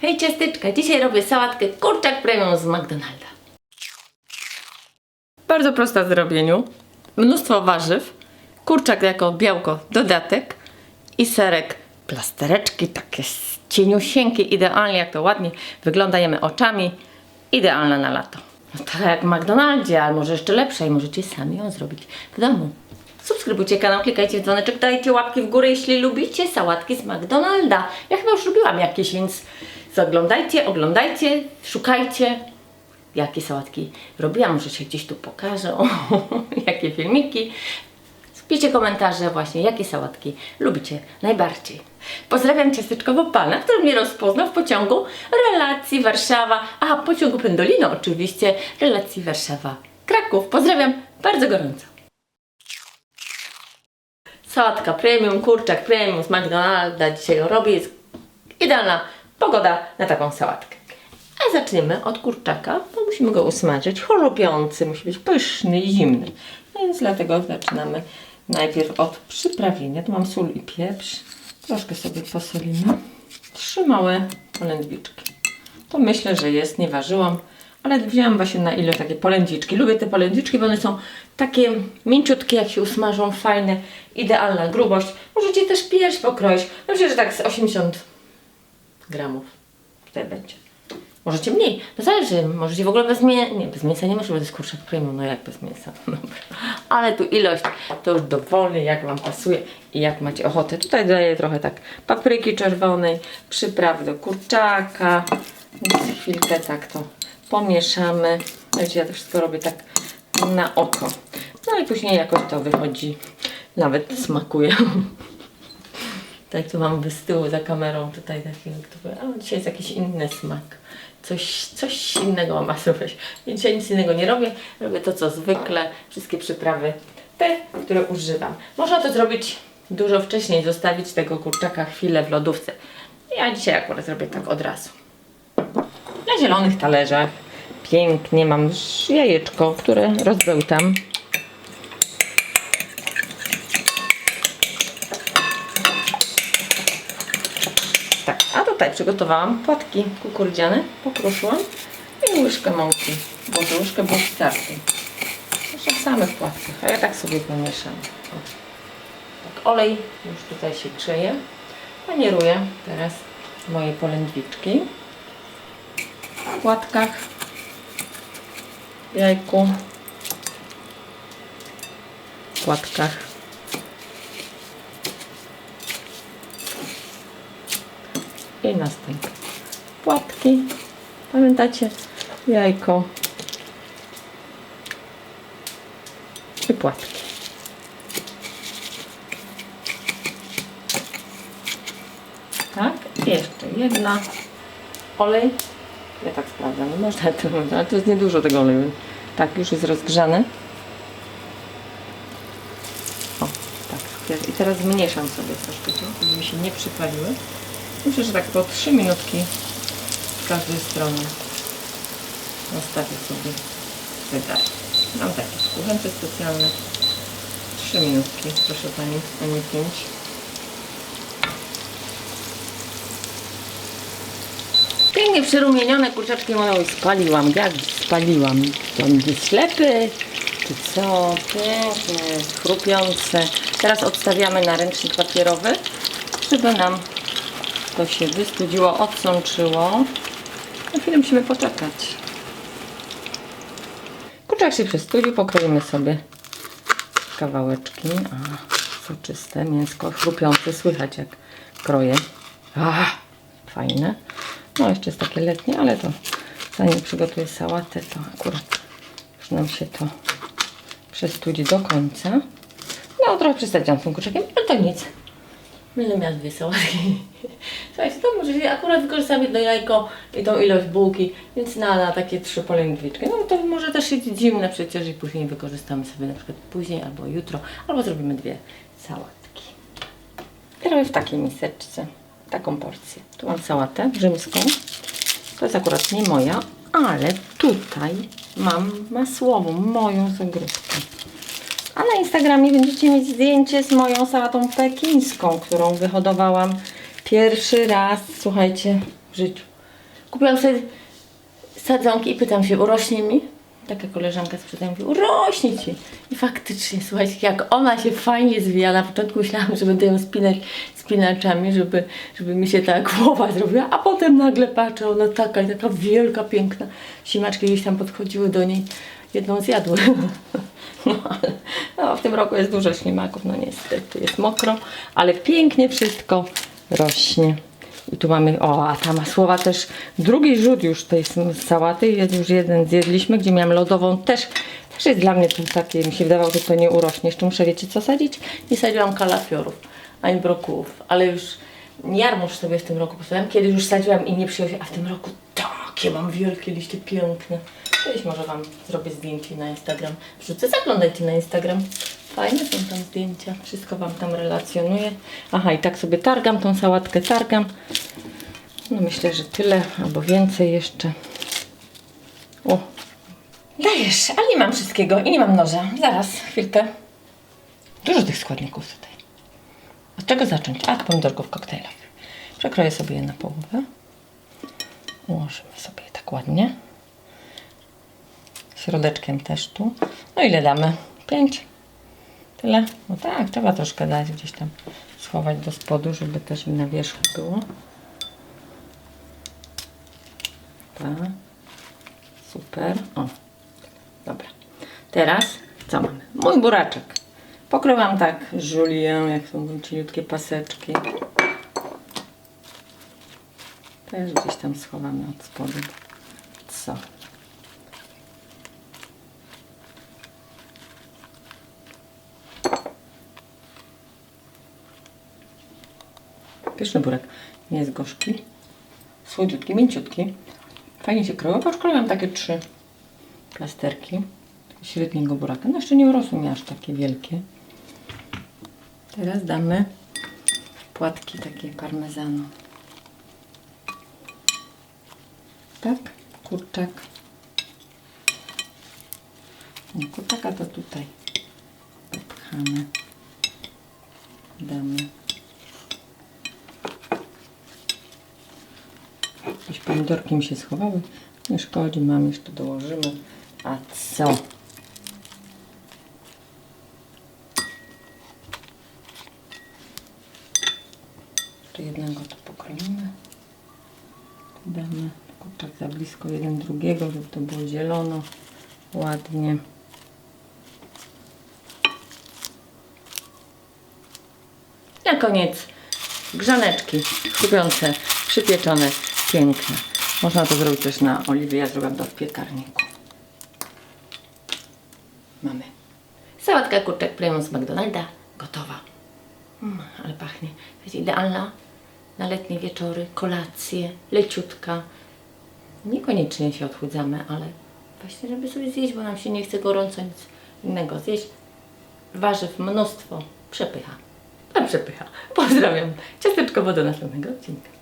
Hej ciasteczka, dzisiaj robię sałatkę kurczak premium z McDonalda. Bardzo prosta w zrobieniu. Mnóstwo warzyw, kurczak jako białko, dodatek i serek, plastereczki takie cieniusieńkie, idealnie jak to ładnie wygląda, jemy oczami, idealna na lato. No tak jak w McDonaldzie, ale może jeszcze lepsza i możecie sami ją zrobić w domu. Subskrybujcie kanał, klikajcie w dzwoneczek, dajcie łapki w górę, jeśli lubicie sałatki z McDonalda. Ja chyba już robiłam jakieś, więc zaglądajcie, oglądajcie, szukajcie, jakie sałatki robiłam. Może się gdzieś tu pokażę, o, jakie filmiki. Piszcie komentarze właśnie, jakie sałatki lubicie najbardziej. Pozdrawiam ciasteczkowo pana, który mnie rozpoznał w pociągu relacji Warszawa, a pociągu Pendolino oczywiście, relacji Warszawa-Kraków. Pozdrawiam bardzo gorąco. Sałatka premium, kurczak premium z McDonalda dzisiaj robię. Jest idealna pogoda na taką sałatkę. A zaczniemy od kurczaka, bo musimy go usmażyć. Choropiący, musi być pyszny i zimny. Więc dlatego zaczynamy najpierw od przyprawienia. Tu mam sól i pieprz. Troszkę sobie posolimy. Trzy małe polędwiczki. To myślę, że jest, nie ważyłam. Ale wzięłam właśnie na ile takie polędwiczki. Lubię te polędwiczki, bo one są takie mięciutkie, jak się usmażą, fajne, idealna grubość. Możecie też pierś pokroić. No myślę, że tak z 80 gramów tutaj będzie. Możecie mniej, no zależy, możecie w ogóle bez mięsa, nie, bez mięsa nie może, bo to jest kurczak premium, no jak bez mięsa, no dobra. Ale tu ilość to już dowolnie, jak Wam pasuje i jak macie ochotę. Tutaj daję trochę tak papryki czerwonej, przyprawy do kurczaka, więc chwilkę tak to pomieszamy. Wiecie, ja to wszystko robię tak na oko. No i później jakoś to wychodzi, nawet smakuje. Tak, tu mam z tyłu za kamerą tutaj taki, który, a dzisiaj jest jakiś inny smak. Coś, coś innego mam. Więc ja nic innego nie robię. Robię to, co zwykle. Wszystkie przyprawy, te, które używam. Można to zrobić dużo wcześniej, zostawić tego kurczaka chwilę w lodówce. Ja dzisiaj akurat zrobię tak od razu. Na zielonych talerzach pięknie mam jajeczko, które rozbełtam. Tak, a tutaj przygotowałam płatki kukurydziane, pokruszyłam i łyżkę mąki, bo to łyżkę było starczy. Proszę w samych płatkach, a ja tak sobie pomieszam. Tak, olej już tutaj się grzeje. Panieruję teraz moje polędwiczki w płatkach, jajku, płatkach. I następne płatki. Pamiętacie? Jajko i płatki. Tak, i jeszcze jedna. Olej. Ja tak sprawdzam. Można to, ale to jest niedużo tego oleju. Tak, już jest rozgrzany. O, tak. I teraz zmniejszam sobie troszkę żeby mi się nie przypaliły. Myślę, że tak po 3 minutki z każdej strony zostawię sobie wydaje. Mam takie kuchence specjalne. 3 minutki, proszę Pani, a nie 5. Pięknie przyrumienione kurczaczki moją spaliłam. Jak spaliłam? To będzie ślepy, czy co? Pięknie, chrupiące. Teraz odstawiamy na ręcznik papierowy, żeby nam to się wystudziło, odsączyło. Na chwilę musimy poczekać. Kurczak się przestudził, pokroimy sobie kawałeczki. A, soczyste mięsko, chrupiące, słychać jak kroję. A, fajne. No jeszcze jest takie letnie, ale to zanim przygotuję sałatę, to akurat już nam się to przestudzi do końca. No, trochę przesadziłam tym kurczakiem, ale to nic. Będę miała dwie sałatki. Słuchajcie, to może akurat wykorzystam jedno jajko i tą ilość bułki, więc na, na takie trzy polędwiczki. No to może też jest zimne przecież i później wykorzystamy sobie na przykład później albo jutro, albo zrobimy dwie sałatki. I robię w takiej miseczce taką porcję. Tu mam sałatę rzymską. To jest akurat nie moja, ale tutaj mam masłową, moją z. A na Instagramie będziecie mieć zdjęcie z moją sałatą pekińską, którą wyhodowałam pierwszy raz, słuchajcie, w życiu. kupiłam sobie sadzonki i pytam się, urośnie mi? Taka koleżanka sprzedała mówi, urośnie ci. I faktycznie, słuchajcie, jak ona się fajnie zwija. Na początku myślałam, że będę ją spinać spinaczami, żeby, żeby mi się ta głowa zrobiła, a potem nagle patrzę, ona taka, taka wielka, piękna. Simaczki gdzieś tam podchodziły do niej, jedną zjadły. Tym roku jest dużo ślimaków, no niestety, jest mokro, ale pięknie wszystko rośnie. I tu mamy, o, a ta masłowa też, drugi rzut już tej sałaty, jest już jeden zjedliśmy, gdzie miałam lodową, też, też jest dla mnie to takie, mi się wydawało, że to nie urośnie. Jeszcze muszę, wiecie co sadzić? Nie sadziłam kalafiorów, ani brokułów, ale już jarmuż sobie w tym roku posadziłam, kiedyś już sadziłam i nie przyjął się, a w tym roku takie mam wielkie liście, piękne. Kiedyś może Wam zrobię zdjęcie na Instagram, wrzucę, zaglądajcie na Instagram. Fajne są tam zdjęcia, wszystko Wam tam relacjonuję. Aha, i tak sobie targam tą sałatkę, targam. No myślę, że tyle, albo więcej jeszcze. O, dajesz, ale nie mam wszystkiego i nie mam noża. Zaraz, chwilkę. Dużo tych składników tutaj. Od czego zacząć? A, pomidorków koktajlowych. Przekroję sobie je na połowę. Ułożymy sobie je tak ładnie. Środeczkiem też tu. No ile damy? Pięć? Tyle? No tak, trzeba troszkę dać gdzieś tam schować do spodu, żeby też na wierzchu było. Tak. Super. O. Dobra. Teraz co mamy? Mój buraczek. Pokrywam tak julię, jak są cieniutkie paseczki. Też gdzieś tam schowamy od spodu. Co? Pyszny burek. Nie jest gorzki. Słodziutki, mięciutki. Fajnie się kroją. Poszkoliłam takie trzy plasterki średniego buraka. No jeszcze nie urosły mi aż takie wielkie. Teraz damy płatki takie parmezanu. Tak, kurczak. Nie, kurczaka to tutaj popchamy. Damy. Jakieś pomidorki mi się schowały. Nie szkodzi, mam jeszcze dołożymy. A co? Jeszcze jednego tu pokroimy. Damy kurczak za blisko jeden drugiego, żeby to było zielono. Ładnie. Na koniec grzaneczki chrupiące, przypieczone, piękne. Można to zrobić też na oliwie, ja zrobiłam to w piekarniku. Mamy. Sałatka kurczak premium z McDonalda gotowa. Mm, ale pachnie. Jest idealna na letnie wieczory, kolacje, leciutka. Niekoniecznie się odchudzamy, ale właśnie żeby sobie zjeść, bo nam się nie chce gorąco nic innego zjeść. Warzyw mnóstwo. Przepycha. A przepycha. Pozdrawiam. Ciasteczko do następnego odcinka.